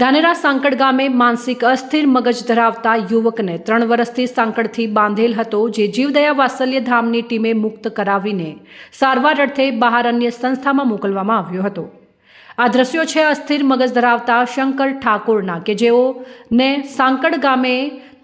ધાનેરા સાંકળ ગામે માનસિક અસ્થિર મગજ ધરાવતા યુવકને ત્રણ વર્ષથી સાંકળથી બાંધેલ હતો જે જીવદયા વાત્સલ્ય ધામની ટીમે મુક્ત કરાવીને સારવાર અર્થે બહાર અન્ય સંસ્થામાં મોકલવામાં આવ્યો હતો. આ દ્રશ્યો છે અસ્થિર મગજ ધરાવતા શંકર ઠાકોરના કે જેઓને સાંકળ ગામે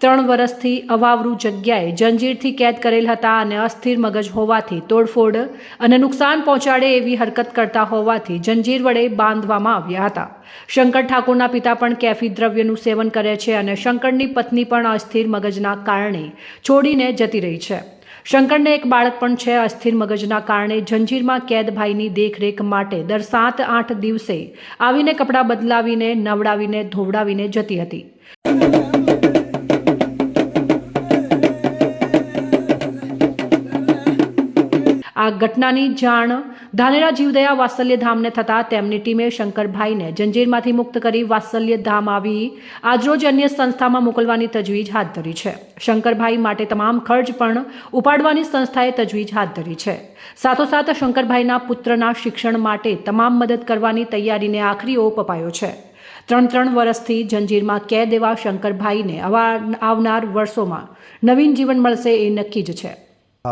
ત્રણ વર્ષથી અવાવરૂ જગ્યાએ જંજીરથી કેદ કરેલ હતા અને અસ્થિર મગજ હોવાથી તોડફોડ અને નુકસાન પહોંચાડે એવી હરકત કરતા હોવાથી જંજીર વડે બાંધવામાં આવ્યા હતા. શંકર ઠાકોરના પિતા પણ કેફી દ્રવ્યનું સેવન કરે છે અને શંકરની પત્ની પણ અસ્થિર મગજના કારણે છોડીને જતી રહી છે. શંકરને એક બાળક પણ છે, અસ્થિર મગજના કારણે જંજીરમાં કેદ ભાઈની દેખરેખ માટે દર સાત આઠ દિવસે આવીને કપડાં બદલાવીને, નવડાવીને, ધોવડાવીને જતી હતી. આ ઘટનાની જાણ ધાનેરા જીવદયા વાત્સલ્ય ધામને થતાં તેમની ટીમે શંકરભાઈને જંજીરમાંથી મુક્ત કરી વાત્સલ્ય ધામ આવી આજરોજ અન્ય સંસ્થામાં મોકલવાની તજવીજ હાથ ધરી છે. શંકરભાઈ માટે તમામ ખર્ચ પણ ઉપાડવાની સંસ્થાએ તજવીજ હાથ ધરી છે. સાથોસાથ શંકરભાઈના પુત્રના શિક્ષણ માટે તમામ મદદ કરવાની તૈયારીને આખરી ઓપ અપાયો છે. ત્રણ ત્રણ વર્ષથી જંજીરમાં કેદ એવા શંકરભાઈને આવનાર વર્ષોમાં નવીન જીવન મળશે એ નક્કી જ છે.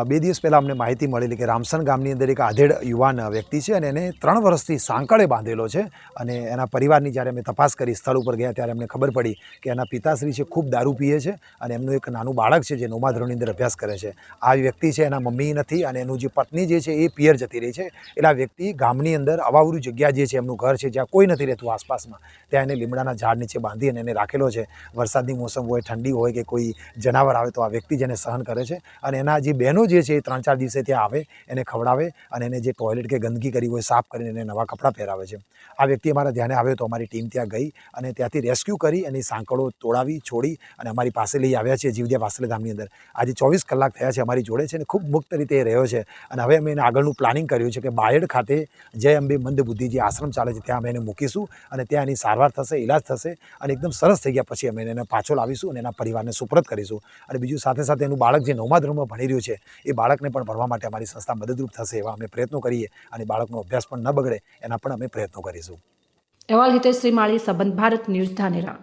બે દિવસ પહેલાં અમને માહિતી મળેલી કે રામસન ગામની અંદર એક આધેડ યુવાન વ્યક્તિ છે અને એને ત્રણ વર્ષથી સાંકળે બાંધેલો છે અને એના પરિવારની જ્યારે અમે તપાસ કરી સ્થળ ઉપર ગયા ત્યારે અમને ખબર પડી કે એના પિતાશ્રી છે, ખૂબ દારૂ પીએ છે અને એમનું એક નાનું બાળક છે જે નવમા ધોરણની અંદર અભ્યાસ કરે છે. આ વ્યક્તિ છે એના મમ્મી નથી અને એનું જે પત્ની જે છે એ પિયર જતી રહી છે. એટલે આ વ્યક્તિ ગામની અંદર અવાવરું જગ્યા જે છે એમનું ઘર છે જ્યાં કોઈ નથી રહેતું આસપાસમાં, ત્યાં એને લીમડાના ઝાડ નીચે બાંધી અને એને રાખેલો છે. વરસાદની મોસમ હોય, ઠંડી હોય કે કોઈ જનાવર આવે તો આ વ્યક્તિ જેને સહન કરે છે અને એના જે બહેનો જે છે એ ત્રણ ચાર દિવસે ત્યાં આવે, એને ખવડાવે અને એને જે ટોયલેટ કે ગંદકી કરી હોય, સાફ કરીને એને નવા કપડાં પહેરાવે છે. આ વ્યક્તિ અમારા ધ્યાને આવ્યો તો અમારી ટીમ ત્યાં ગઈ અને ત્યાંથી રેસ્ક્યુ કરી એની સાંકળો તોડાવી, છોડી અને અમારી પાસે લઈ આવ્યા છે જીવદયા વાસલેધામની અંદર. આજે ચોવીસ કલાક થયા છે અમારી જોડે છે અને ખૂબ મુક્ત રીતે એ રહ્યો છે. અને હવે અમે એને આગળનું પ્લાનિંગ કર્યું છે કે બાયડ ખાતે જય અંબે મંદ બુદ્ધિ જે આશ્રમ ચાલે છે, ત્યાં અમે એને મૂકીશું અને ત્યાં એની સારવાર થશે ઇલાજ થશે અને એકદમ સરસ થઈ ગયા પછી અમે એને પાછો લાવીશું અને એના પરિવારને સુપ્રત કરીશું. અને બીજું સાથે સાથે એનું બાળક જે નવમા ધોરણમાં ભણી રહ્યું છે એ બાળકને પણ ભણવા માટે અમારી સંસ્થા મદદરૂપ થશે એવા અમે પ્રયત્નો કરીએ અને બાળકનો અભ્યાસ પણ ન બગડે એના પણ અમે પ્રયત્નો કરીશું. અહેવાલ હિતેશ શ્રીમાળી સંબંધ ભારત ન્યૂઝ ધાનેરા.